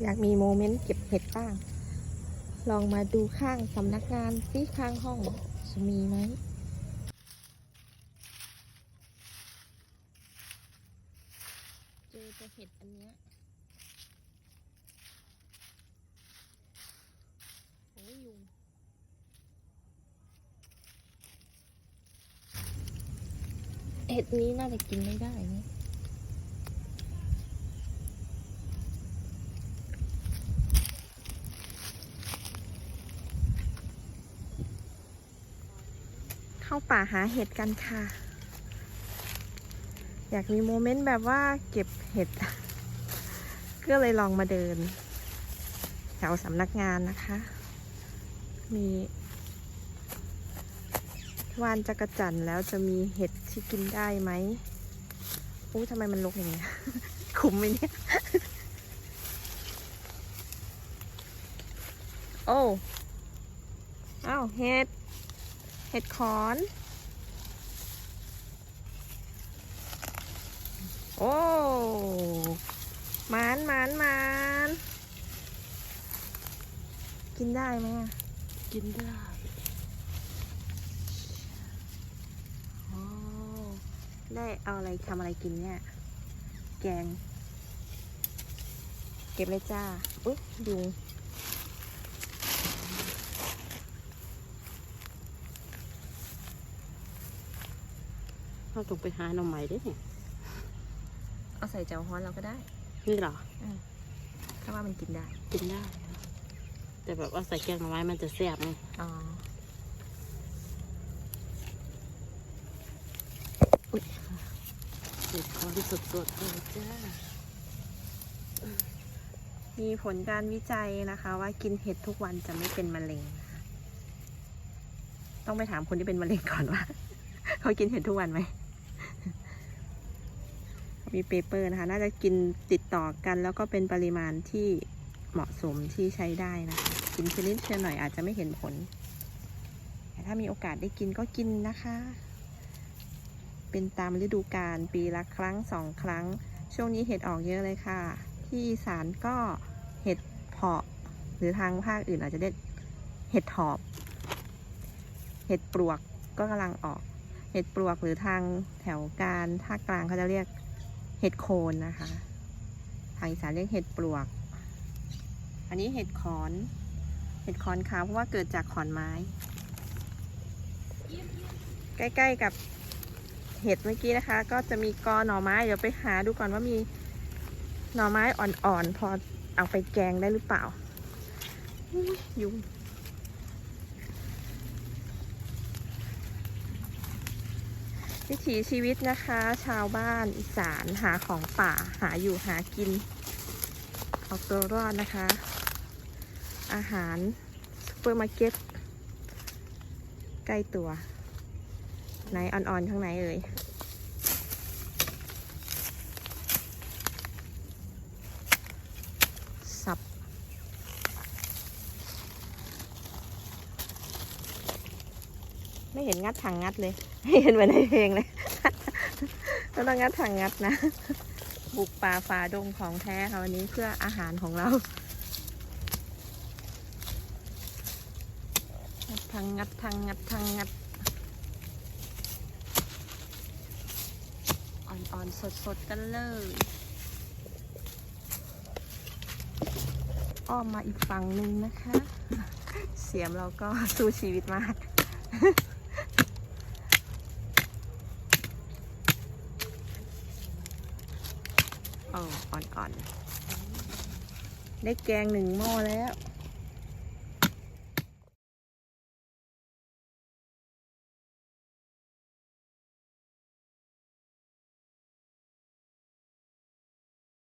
อยากมีโมเมนต์เก็บเห็ดบ้าง ลองมาดูข้างสำนักงานซิข้างห้องจะมีไหมเจอแต่เห็ดอันเนี้ยโอ้ยยุงเห็ดนี้น่าจะกินไม่ได้นะ เข้าป่าหาเห็ดกันค่ะ อยากมีโมเมนต์แบบว่าเก็บเห็ด ก็เลยลองมาเดินแถวสำนักงานนะคะ มีวานจักรจันแล้วจะมีเห็ดที่กินได้ไหมอู้ทำไมมันลกอย่างเงี้ยคุ้มไหมเนี่ย โอ้ อ้าว เห็ด เห็ดขอน โอ้มานมานมานกินได้ไหมอะกินได้โอ้ได้เอาอะไรทำอะไรกินเนี่ย แกง เก็บเลยจ้า อุ๊ยยุง เราต้องไปหาหน่อไม้ได้เนี่ยเอาใส่เจ้าฮ้อนเราก็ได้นี่เหรอถ้าว่ามันกินได้ กินได้ แต่แบบว่าใส่แกงหน่อไม้มันจะแซ่บไงอ๋อเด็ดคอนสดๆเลยจ้ามีผลการวิจัยนะคะ ว่ากินเห็ดทุกวันจะไม่เป็นมะเร็งนะคะต้องไปถามคนที่เป็นมะเร็งก่อนว่า เขากินเห็ดทุกวันไหม มีเปเปอร์นะคะ น่าจะกินติดต่อกัน แล้วก็เป็นปริมาณที่เหมาะสมที่ใช้ได้นะคะ กินชนิดเชียหน่อยอาจจะไม่เห็นผล แต่ถ้ามีโอกาสได้กินก็กินนะคะ เป็นตามฤดูกาลปีละครั้งสองครั้ง ช่วงนี้เห็ดออกเยอะเลยค่ะ ที่อีสานก็เห็ดเพาะ หรือทางภาคอื่นอาจจะเรียกเห็ดถอบ เห็ดปลวกก็กำลังออก เห็ดปลวกหรือทางแถวการภาคกลางเขาจะเรียก เห็ดโคนนะคะทางอีสานเรียกเห็ดปลวก อันนี้เห็ดขอน เห็ดขอนขาวเพราะว่าเกิดจากขอนไม้ ใกล้ๆกับเห็ดเมื่อกี้นะคะ ก็จะมีกอหน่อไม้เดี๋ยวไปหาดูก่อนว่ามีหน่อไม้อ่อนๆ พอเอาไปแกงได้หรือเปล่ายยุง วิถีชีวิตนะคะ ชาวบ้านอีสานหาของป่าหาอยู่หากินเอาตัวรอดนะคะ อาหารซูเปอร์มาร์เก็ตใกล้ตัว ไหนอ่อนๆข้างไหนเอ่ย สับ ไม่เห็นงัดถังงัดเลยไม่เห็นเหมือนในเพลงเลยก็ต้องงัดถังงัดนะ บุกป่าฝ่าดงของแท้ค่ะวันนี้เพื่ออาหารของเรางัดทางงัดทางงัดทางงัด อ่อนๆ สดๆ กันเลย อ้อมมาอีกฝั่งหนึ่งนะคะ เสียมเราก็สู้ชีวิตมาก โอ้ อ่อนๆ ได้แกงหนึ่งหม้อแล้ว